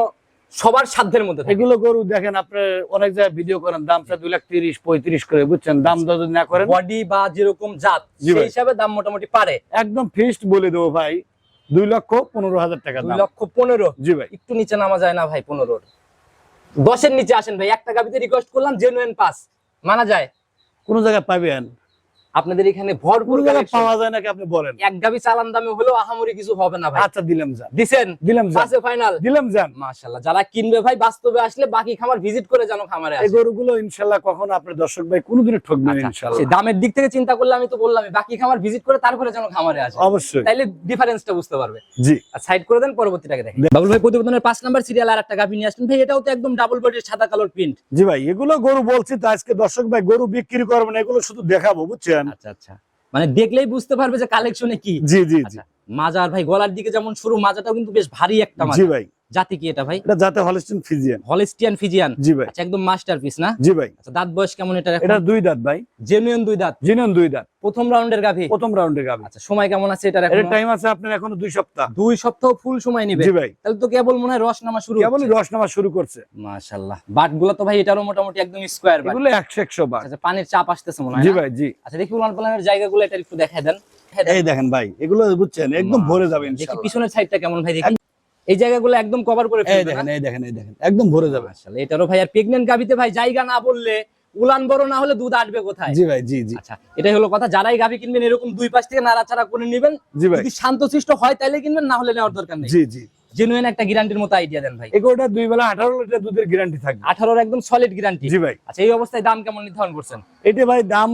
Speaker 2: সবার সাধ্যের মধ্যে
Speaker 1: এগুলো গরু দেখেন আপনি অনেক জায়গায় ভিডিও করেন দাম দুই লাখ তিরিশ পঁয়ত্রিশ করে বুঝছেন? দাম দর যদি না করেন
Speaker 2: বডি বা যেরকম জাত সেই হিসাবে দাম মোটামুটি পারে।
Speaker 1: একদম ফিক্সড বলে দেবো ভাই দুই লক্ষ পনেরো হাজার টাকা
Speaker 2: দুই লক্ষ পনেরো?
Speaker 1: জি ভাই।
Speaker 2: একটু নিচে নামা যায় না ভাই পনেরোর। দশের নিচে আসেন ভাই এক একটা গাবিতে রিকোয়েস্ট করলাম জেনুয়েন পাস মানা যায়।
Speaker 1: কোন জায়গায় পাবেন
Speaker 2: আপনাদের এখানে ভরপুর
Speaker 1: পাওয়া যায় নাকি আপনি বলেন?
Speaker 2: এক গাবি চালান দামে হলেও আহামরি কিছু হবে না ভাই।
Speaker 1: আচ্ছা দিলাম যান।
Speaker 2: দিছেন?
Speaker 1: দিলাম যান।
Speaker 2: পাশে ফাইনাল
Speaker 1: দিলাম যান।
Speaker 2: মাশাআল্লাহ যারা কিনবে ভাই বাস্তবে আসলে বাকি খামার ভিজিট করে জানো খামারে
Speaker 1: এই
Speaker 2: আসে।
Speaker 1: গরুগুলো ইনশাল্লাহ কখনো আপনার দর্শক ভাই কোনোদিনও ঠকবেন
Speaker 2: আচ্ছা,
Speaker 1: ইনশাল্লাহ
Speaker 2: সেই দামের দিক থেকে চিন্তা করলে আমি তো বললাম বাকি খামার ভিজিট করে তারপরে যেন খামারে আসে।
Speaker 1: অবশ্যই।
Speaker 2: তাইলে ডিফারেন্সটা বুঝতে পারবে।
Speaker 1: জি।
Speaker 2: আর সাইড করে দেন পরবর্তীটাকে দেখেন। বাবুল ভাই প্রতিবেদনের পাঁচ নাম্বার সিরিয়াল আর একটা গাভি নিয়ে আসলেন। ভাই এটাও তো একদম ডাবল বডির সাদা কালোর প্রিন্ট
Speaker 1: জি ভাই এগুলো গরু বলছি তো আজকে দর্শক ভাই গরু বিক্রি করবেন এগুলো শুধু দেখাবো বুঝছেন?
Speaker 2: আচ্ছা আচ্ছা। মানে দেখলেই বুঝতে পারবে যে কালেকশনে কি।
Speaker 1: জি জি জি।
Speaker 2: আচ্ছা মাজার ভাই গলার দিকে যেমন শুরু মাজাটাও কিন্তু বেশ ভারী একটা
Speaker 1: জি ভাই।
Speaker 2: জাতি কি এটা ভাই?
Speaker 1: এটা যাতে হলস্টিন ফিজিয়ান।
Speaker 2: Holstein Friesian?
Speaker 1: জি ভাই।
Speaker 2: আচ্ছা একদম মাস্টারপিস না?
Speaker 1: জি ভাই।
Speaker 2: আচ্ছা দাঁত বয়স কেমন এটা
Speaker 1: এটা দুই দাঁত ভাই।
Speaker 2: জেনুইন দুই দাঁত?
Speaker 1: জিনন দুই দাঁত।
Speaker 2: প্রথম রাউন্ডের গাভি?
Speaker 1: প্রথম রাউন্ডে গাবে
Speaker 2: আচ্ছা সময় কেমন আছে এটার এখন?
Speaker 1: টাইম আছে আপনার এখনও দুই সপ্তাহ।
Speaker 2: দুই সপ্তাহ ফুল সময় নিবে?
Speaker 1: জি ভাই।
Speaker 2: তাহলে তো কেবল মনে হয় রস নামা শুরু
Speaker 1: কেবলই রস নামা শুরু করছে।
Speaker 2: মাশাআল্লাহ। বাটগুলো তো ভাই এটারও মোটামুটি একদম স্কোয়ার বাট।
Speaker 1: এগুলো একশো একশো বার
Speaker 2: আচ্ছা পানির চাপ আসতেছে মনে হয়
Speaker 1: জি ভাই জি।
Speaker 2: আচ্ছা দেখি উলান পালানের জায়গাগুলো এটা একটু দেখায় দেন।
Speaker 1: এই দেখেন ভাই এগুলো বুঝছেন একদম ভরে যাবে ইনশাআল্লাহ দেখি
Speaker 2: পিছনের সাইডটা কেমন ভাই দেখি। এই জায়গাগুলো একদম কভার করে
Speaker 1: এই দেখেন? এই দেখেন এই দেখেন একদম ভরে যাবে।
Speaker 2: মাশাআল্লাহ এটারও ভাই আর প্রেগন্যান্ট গাভিতে ভাই জায়গা না বললে উলান বড় না হলে দুধ আসবে কোথায়?
Speaker 1: জি ভাই জি জি।
Speaker 2: আচ্ছা এটাই হলো কথা যারাই গাভি কিনবেন এরকম দুই পাশ থেকে নাড়াচাড়া করে নেবেন যদি শান্তশিষ্ট হয় তাহলে কিনবেন না হলে নেওয়ার দরকার নেই।
Speaker 1: জি জি।
Speaker 2: জেনুইন একটা গ্যারান্টির মতো আইডিয়া দেন ভাই।
Speaker 1: এগুলোটা দুই বেলা আঠারো লিটার দুধের গ্যারান্টি থাকবে।
Speaker 2: আঠারোর একদম সলিড গ্যারান্টি
Speaker 1: জি ভাই।
Speaker 2: আচ্ছা এই অবস্থায় দাম কেমন নির্ধারণ করছেন?
Speaker 1: এটা ভাই দাম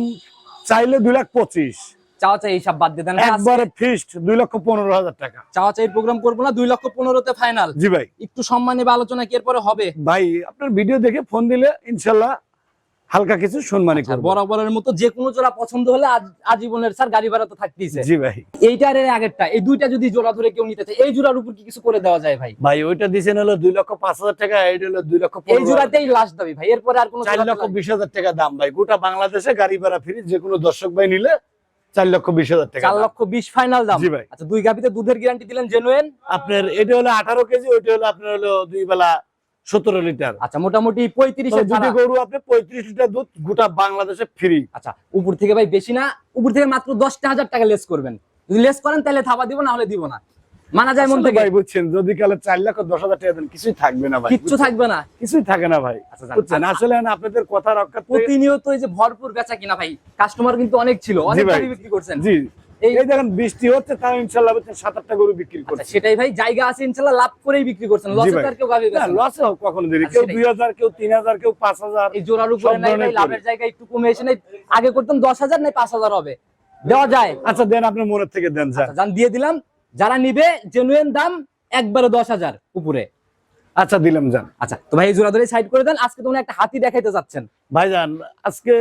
Speaker 1: চাইলে দুই লাখ পঁচিশ।
Speaker 2: চাওয়া চাই হিসাব বাদ দিয়ে দেন।
Speaker 1: একবারে ফিক্সড দুই লক্ষ পনেরো হাজার টাকা।
Speaker 2: চাওয়া চাই প্রোগ্রাম করব না দুই লক্ষ পনেরোতে ফাইনাল
Speaker 1: জি ভাই।
Speaker 2: একটু সম্মানে বা আলোচনা কি এরপরে হবে?
Speaker 1: ভাই আপনার ভিডিও দেখে ফোন দিলে ইনশাল্লাহ হালকা কিছু সম্মানী
Speaker 2: আর বরাবরের মতো যে কোনো জোড়া পছন্দ হলে আজীবনের স্যার গাড়ি ভাড়া তো থাকতেইছে।
Speaker 1: জি ভাই।
Speaker 2: এইটার এর আগেরটা এই দুইটা যদি জোড়া ধরে কেউ নিতে চায় এই জোড়ার উপর কি কিছু করে দেওয়া যায় ভাই?
Speaker 1: ভাই ওইটা দিছেন হলো দুই লক্ষ পাঁচ হাজার টাকা এইটা হলো দুই লক্ষ
Speaker 2: এই জোড়াতেই লাস্ট দাবি ভাই এরপরে আর কোনো
Speaker 1: চার লক্ষ
Speaker 2: তো লাগবে
Speaker 1: বিশ হাজার টাকা দাম ভাই গোটা বাংলাদেশে গাড়ি ভাড়া ফ্রি যে কোনো দর্শক ভাই নিলে চার লক্ষ বিশ হাজার টাকা
Speaker 2: চার লক্ষ বিশ ফাইনাল দাম।
Speaker 1: জি ভাই।
Speaker 2: আচ্ছা দুই গাভিতে দুধের গ্যারান্টি দিলেন জেনুয়েন
Speaker 1: আপনার এটা হলো আঠারো কেজি ওইটা হলো আপনার হলো দুই বেলা সতেরো লিটার।
Speaker 2: আচ্ছা মোটামুটি পঁয়ত্রিশ
Speaker 1: দুটি গরু আপনি পঁয়ত্রিশ লিটার দুধ গোটা বাংলাদেশে ফ্রি
Speaker 2: আচ্ছা উপর থেকে ভাই বেশি না উপর থেকে মাত্র দশটা হাজার টাকা লেস করবেন। যদি লেস করেন তাহলে থাবা দিব না হলে দিব না। মানা যায় মন থেকে?
Speaker 1: ভাই বুঝছেন যদি কালে চার লক্ষ দশ হাজার টাকা দেন কিছুই থাকবে না ভাই
Speaker 2: কিচ্ছু থাকবে না।
Speaker 1: কিছুই থাকে না ভাই
Speaker 2: আচ্ছা।
Speaker 1: বুঝছেন? আসলে না আপনাদের কথা রক্ষা
Speaker 2: প্রতিনিয়ত এই যে ভরপুর বেচা কিনা ভাই কাস্টমার কিন্তু অনেক ছিল অনেক। বিক্রি করছেন।
Speaker 1: জি।
Speaker 2: এই-
Speaker 1: দেখেন বৃষ্টি হচ্ছে তাও ইনশাল্লাহ সাত আটটা গরু বিক্রি
Speaker 2: আচ্ছা,
Speaker 1: করছে
Speaker 2: সেটাই ভাই জায়গা আছে ইনশাল্লাহ লাভ করেই বিক্রি করছেন। লসে তার কেউ গাভি
Speaker 1: না লসে হোক কখনো দেরি।
Speaker 2: আচ্ছা,
Speaker 1: কেউ। দুই হাজার কেউ তিন হাজার কেউ পাঁচ হাজার
Speaker 2: এই জোড়ার উপরে নাই ভাই লাভের
Speaker 1: করি।
Speaker 2: জায়গায় একটু কমে এসে নাই। আগে করতাম দশ হাজার নাই পাঁচ হাজার হবে। দেওয়া যায়।
Speaker 1: আচ্ছা দেন আপনার মনের থেকে দেন স্যার
Speaker 2: যান দিয়ে দিলাম। যারা নিবে জেনুইন দাম একবারে দশ হাজার উপরে।
Speaker 1: আচ্ছা দিলাম যান।
Speaker 2: আচ্ছা তো ভাই এই জোড়া ধরে সাইড করে দেন। আজকে তোমরা একটা হাতি দেখাইতে চাচ্ছেন
Speaker 1: ভাইজান আজকে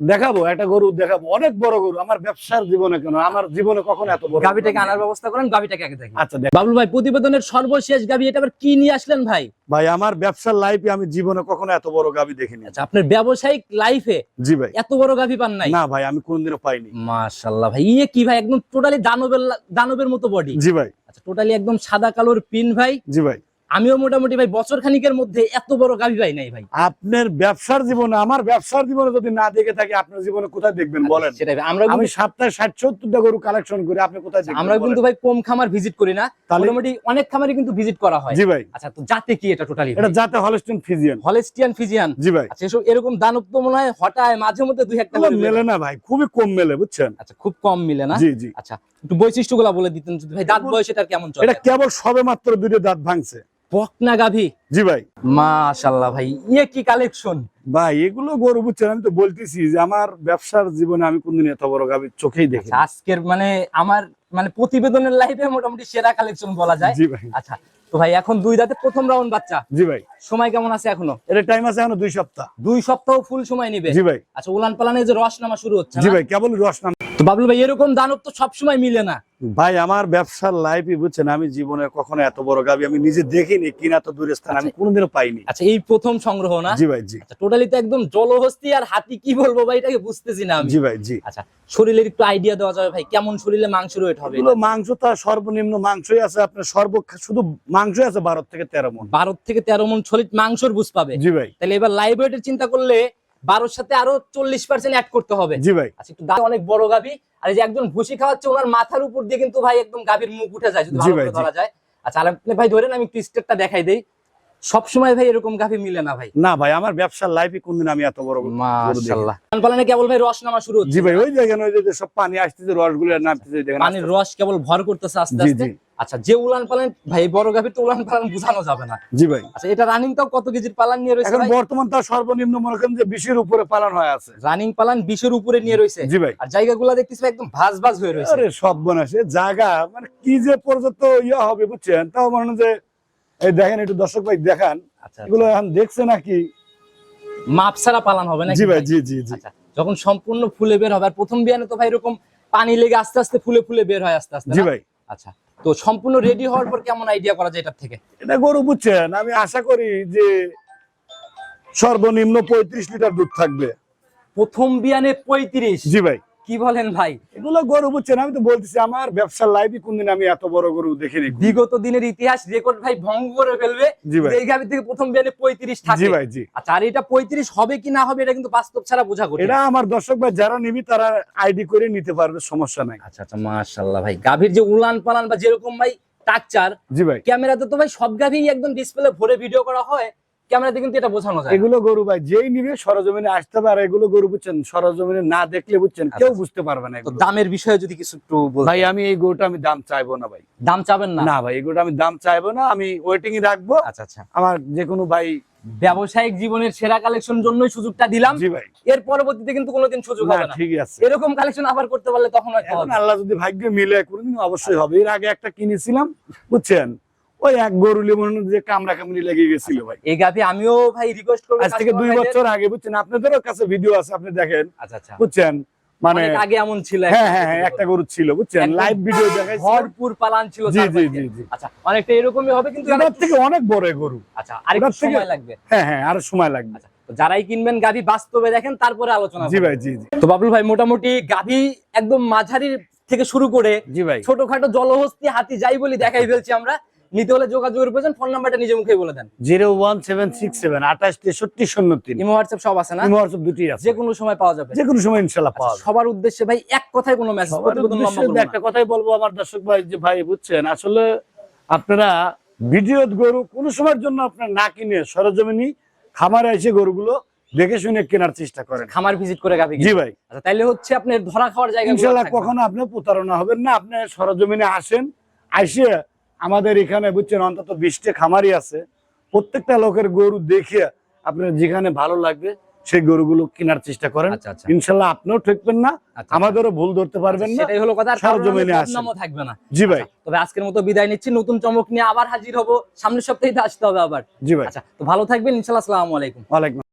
Speaker 1: দেখাবো একটা গরু দেখাবো। অনেক বড় গরু আমার ব্যবসার জীবনে কেন? আমার জীবনে কখনো এত বড়
Speaker 2: গাভিটাকে আনার ব্যবস্থা করেন গাভিটাকে আগে দেখেন।
Speaker 1: আচ্ছা দেখ।
Speaker 2: বাবলু ভাই প্রতিবেদনের সর্বশেষ গাভি এটা আবার কি নিয়ে আসলেন ভাই?
Speaker 1: ভাই আমার ব্যবসার লাইফে আমি জীবনে কখনো এত বড় গাবি দেখিনি।
Speaker 2: আচ্ছা আপনার ব্যবসায়িক লাইফে
Speaker 1: জি ভাই।
Speaker 2: এত বড় গাভি পান নাই?
Speaker 1: না ভাই আমি কোনদিনও পাইনি।
Speaker 2: মাশাল্লাহ ভাই ইয়ে কি ভাই একদম টোটালি দানবের দানবের মতো বডি
Speaker 1: জি ভাই।
Speaker 2: আচ্ছা টোটালি একদম সাদা কালোর পিন ভাই।
Speaker 1: জি ভাই।
Speaker 2: আমিও মোটামুটি ভাই বছর খানিকের মধ্যে এত বড় গাভি ভাই নাই ভাই।
Speaker 1: আপনার ব্যবসার জীবনে আমার ব্যবসার জীবনে যদি না দেখে থাকি আপনার জীবনে কোথায় দেখবেন বলেন?
Speaker 2: সেটাই আমরা
Speaker 1: আমি সপ্তাহে ষাট সত্তরটা গরু কালেকশন করি আপনি কোথায় দেখবেন
Speaker 2: আমরা কিন্তু ভাই কম খামার ভিজিট করি না মোটামুটি অনেক খামারে কিন্তু ভিজিট করা হয়।
Speaker 1: জি ভাই।
Speaker 2: আচ্ছা তো জাতে কি এটা টোটালি
Speaker 1: এটা যাতে হলস্টিন ফিজিয়ান
Speaker 2: হলেস্টিয়ান ফিজিয়ান
Speaker 1: জি ভাই।
Speaker 2: আচ্ছা এসব এরকম দানব তো মনে হয় হঠাৎ মাঝে মধ্যে দুই একটা
Speaker 1: মেলে না ভাই খুবই কম মেলে বুঝছেন?
Speaker 2: আচ্ছা খুব কম মিলে না?
Speaker 1: জি জি।
Speaker 2: আচ্ছা একটু বৈশিষ্ট্যগুলো বলে দিতেন ভাই দাঁত বয়স এটার কেমন চলে
Speaker 1: এটা কেবল সবে মাত্র দুটো দাঁত ভাঙছে।
Speaker 2: বকনা গাভি?
Speaker 1: জি ভাই।
Speaker 2: মাশাল্লাহ ভাই ইয়ে কি কালেকশন
Speaker 1: ভাই এগুলো গরু বুঝছেন আমি তো বলতেছি যে আমার ব্যবসার জীবনে আমি কোনদিন এত বড় গাভি চোখেই দেখি
Speaker 2: আজকের মানে আমার মানে প্রতিবেদনের লাইফে মোটামুটি সেরা কালেকশন বলা যায়।
Speaker 1: জি ভাই।
Speaker 2: আচ্ছা তো ভাই এখন দুই দাঁতে প্রথম রাউন্ড বাচ্চা।
Speaker 1: জি ভাই।
Speaker 2: সময় কেমন আছে এখনও?
Speaker 1: এটা টাইম আছে এখনও দুই সপ্তাহ।
Speaker 2: দুই সপ্তাহ ফুল সময় নিবে?
Speaker 1: জি ভাই।
Speaker 2: আচ্ছা উলান পালানে যে রস নামা শুরু হচ্ছে
Speaker 1: জি ভাই কেবল রস নাম
Speaker 2: তো বাবলু ভাই এরকম দানব তো সবসময় মিলে না।
Speaker 1: ভাই আমার ব্যবসার লাইফই বুঝছেন আমি জীবনে কখনো এত বড় গাবি আমি নিজে দেখিনি কিনা তো দূরের স্থান আমি কোনোদিনও পাইনি।
Speaker 2: আচ্ছা এই প্রথম সংগ্রহ না?
Speaker 1: জি ভাই জি।
Speaker 2: আচ্ছা টোটালি তো একদম জলহস্তি আর হাতি কি বলব ভাই এটাকে বুঝতেছি না আমি।
Speaker 1: জি ভাই জি।
Speaker 2: আচ্ছা শরীরের একটু আইডিয়া দেওয়া যাবে ভাই কেমন শরীরে মাংস ওয়েট হবে?
Speaker 1: এগুলো মাংস তো সর্বনিম্ন মাংসই আছে আপনার সর্ব শুধু মাংসই আছে বারো থেকে তেরো মন।
Speaker 2: বারো থেকে তেরো মন সলিড মাংসর বুঝ পাবে।
Speaker 1: জি ভাই।
Speaker 2: তাহলে এবার লাইভ ওয়েটের চিন্তা করলে বারোর সাথে আরও চল্লিশ পার্সেন্ট অ্যাড করতে হবে।
Speaker 1: জি ভাই।
Speaker 2: আচ্ছা একটু দাঁত অনেক বড় গাভী। আর এই যে একজন ভুসি খাওয়াচ্ছে ওনার মাথার উপর দিয়ে কিন্তু ভাই একদম গাভীর মুখ উঠে যায় যদি ভালো করে ধরা যায়। আচ্ছা আর আপনি ভাই ধরেন আমি একটু স্টেপটা দেখাই দেই। সবসময় ভাই এরকম গাভি মিলে না ভাই।
Speaker 1: না ভাই আমার ব্যবসার লাইফে কোনদিন আমি এত বড়
Speaker 2: মাশাআল্লাহ। পালানে কেবল ভাই রস নামা শুরু হচ্ছে।
Speaker 1: জি ভাই ওই দেখেন ওই যে সব পানি আসতেছে রসগুলো নামতেছে দেখেন
Speaker 2: পানির রস কেবল ভর করতেছে আস্তে আস্তে। আচ্ছা যে উলান পালান ভাই বড় গাভি তো উলান পালান বোঝানো যাবে না।
Speaker 1: জি ভাই।
Speaker 2: আচ্ছা এটা রানিং তাও কত কেজির পালান নিয়ে রয়েছে
Speaker 1: এখন বর্তমান তার সর্বনিম্ন মনে করেন যে বিশের উপরে পালন হয়ে আছে।
Speaker 2: রানিং পালান বিশের উপরে নিয়ে রয়েছে।
Speaker 1: জি ভাই।
Speaker 2: আর জায়গাগুলো দেখতেছি একদম ভাজ ভাজ হয়ে রয়েছে।
Speaker 1: আরে সব বনাসে জায়গা মানে কি যে পর্যন্ত ইয়া হবে বুঝছেন তাও মনে যে এই দেখেন একটু দর্শক ভাই দেখান।
Speaker 2: আচ্ছা
Speaker 1: এগুলো এখন দেখছে নাকি?
Speaker 2: মাপ ছাড়া পালান হবে না
Speaker 1: জি ভাই জি জি জি।
Speaker 2: আচ্ছা যখন সম্পূর্ণ ফুলে বের হবে আর প্রথম বিয়ানে তো ভাই এরকম পানি লেগে আস্তে আস্তে ফুলে ফুলে বের হয় আস্তে আস্তে
Speaker 1: জি ভাই।
Speaker 2: আচ্ছা তো সম্পূর্ণ রেডি হওয়ার পর কেমন আইডিয়া করা যায় এটার থেকে?
Speaker 1: এটা গরু বুঝছেন আমি আশা করি যে সর্বনিম্ন পঁয়ত্রিশ লিটার দুধ থাকবে।
Speaker 2: প্রথম বিয়ানে পঁয়ত্রিশ?
Speaker 1: জি ভাই।
Speaker 2: কি বলেন ভাই?
Speaker 1: এগুলো গরু বুঝছেন আমি তো বলতেছি আমার ব্যবসার লাইফে কোনদিন আমি এত বড় গরু দেখিনি।
Speaker 2: বিগত দিনের ইতিহাস রেকর্ড ভাই ভঙ্গ করে ফেলবে। এই গাভি থেকে প্রথম বিয়ানে পঁয়ত্রিশ থাকে।
Speaker 1: ভাই জি।
Speaker 2: আচ্ছা আর এটা পঁয়ত্রিশ হবে কি না হবে এটা কিন্তু বাস্তব ছাড়া বোঝা কঠিন।
Speaker 1: এটা আমার দর্শক ভাই যারা নিবি তারা আইডি করে নিতে পারবে সমস্যা নাই।
Speaker 2: আচ্ছা আচ্ছা মাশাআল্লাহ ভাই। গাভীর যে উলান পালান বা যেরকম ভাই টাকচার
Speaker 1: জি ভাই।
Speaker 2: ক্যামেরাতে তো ভাই সব গাভী একদম ডিসপ্লে ভরে ভিডিও করা হয়। ক্যামেরাতে কিন্তু এটা বোঝানো যায়।
Speaker 1: এগুলো গরু ভাই যেই নিবে সরজমিনে আসতে হবে আর এগুলো গরু বুঝছেন সরজমিনে না দেখলে বুঝছেন কেউ বুঝতে পারবে না
Speaker 2: দামের বিষয়ে যদি কিছু একটু
Speaker 1: ভাই আমি এই গরুটা আমি দাম চাইব না ভাই।
Speaker 2: দাম চাবেন না?
Speaker 1: না ভাই এই গরুটা আমি দাম চাইব না আমি ওয়েটিং এ রাখব।
Speaker 2: আচ্ছা আচ্ছা।
Speaker 1: আমার যে কোনো ভাই
Speaker 2: ব্যবসায়িক জীবনের সেরা কালেকশন জন্যই সুযোগটা দিলাম। এর পরবর্তীতে কিন্তু কোনোদিন সুযোগ হবে না।
Speaker 1: ঠিক আছে।
Speaker 2: এরকম কালেকশন আবার করতে পারলে তখন
Speaker 1: আল্লাহ যদি ভাগ্য মিলে কোনদিন অবশ্যই হবে। এর আগে একটা কিনেছিলাম বুঝছেন? ওই এক গরু মনে হলো যে কামড়া কামড়ি লেগে গেছিল ভাই।
Speaker 2: এই গাভী আমিও ভাই রিকোয়েস্ট করব
Speaker 1: আজ থেকে দুই বছর আগে বুঝছেন আপনাদেরও কাছে ভিডিও আছে আপনি দেখেন।
Speaker 2: আচ্ছা আচ্ছা।
Speaker 1: বুঝছেন? মানে
Speaker 2: আগে এমন ছিল
Speaker 1: হ্যাঁ হ্যাঁ হ্যাঁ একটা গরু ছিল বুঝছেন? লাইভ ভিডিও দেখাইছি
Speaker 2: ভরপুর পালান ছিল
Speaker 1: জি জি জি জি।
Speaker 2: আচ্ছা অনেকটা এরকমই হবে কিন্তু
Speaker 1: এটার থেকে অনেক বড় গরু।
Speaker 2: আচ্ছা আরেকটু সময় লাগবে।
Speaker 1: হ্যাঁ হ্যাঁ আরও সময় লাগবে।
Speaker 2: আচ্ছা যারাই কিনবেন গাভী বাস্তবে দেখেন তারপরে আলোচনা
Speaker 1: জি ভাই জি জি।
Speaker 2: তো বাবলু ভাই মোটামুটি গাভী একদম মাঝারির থেকে শুরু করে
Speaker 1: জি ভাই।
Speaker 2: ছোটখাটো জলহস্তি হাতি যাই বলি দেখাই ফেলছি আমরা। নিতে হলে যোগাযোগের প্রয়োজন ফোন নাম্বারটা নিজে মুখে বলে দেন।
Speaker 1: Zero one seven six seven আঠাশ তেষট্টি শূন্য তিন।
Speaker 2: ইমো হোয়াটসঅ্যাপ সব আছে না?
Speaker 1: হোয়াটসঅ্যাপ দুটি আছে।
Speaker 2: যে কোনো সময় পাওয়া যাবে।
Speaker 1: যে কোনো সময় ইনশাল্লাহ পাওয়া
Speaker 2: আচ্ছা, সবার উদ্দেশ্যে ভাই এক কথায় কোনো মেসেজ
Speaker 1: একটা কথাই বলব আমার দর্শক ভাই যে ভাই বুঝছেন আসলে আপনারা ভিডিও গরু কোন সময়ের জন্য আপনার না কিনে সরজমিনি খামারে এসে গরুগুলো দেখে শুনে কেনার চেষ্টা করেন।
Speaker 2: খামার ভিজিট করে গাভী
Speaker 1: জি ভাই।
Speaker 2: আচ্ছা তাইলে হচ্ছে আপনি ধরা খাওয়ার জায়গা
Speaker 1: ইনশাল্লাহ কখনো আপনি প্রতারণা হবেন না আপনি সরজমিনে আসেন আইসে আমাদের এখানে বুঝছেন অন্তত বিশটা খামারি আছে। প্রত্যেকটা লোকের গরু দেখে আপনার যেখানে ভালো লাগবে সেই গরুগুলো কেনার চেষ্টা করেন।
Speaker 2: আচ্ছা আচ্ছা।
Speaker 1: ইনশাল্লাহ আপনিও ঠকবেন না
Speaker 2: আচ্ছা,
Speaker 1: আমাদেরও ভুল ধরতে পারবেন না।
Speaker 2: সেটাই হলো কথা
Speaker 1: সরজমিনে
Speaker 2: থাকবে না।
Speaker 1: জি ভাই।
Speaker 2: তবে আজকের মতো বিদায় নিচ্ছি নতুন চমক নিয়ে আবার হাজির হব। সামনের সপ্তাহে আসতে হবে আবার।
Speaker 1: জি ভাই।
Speaker 2: আচ্ছা তো ভালো থাকবেন ইনশাল্লাহ আসসালামু আলাইকুম।
Speaker 1: ওয়ালাইকুম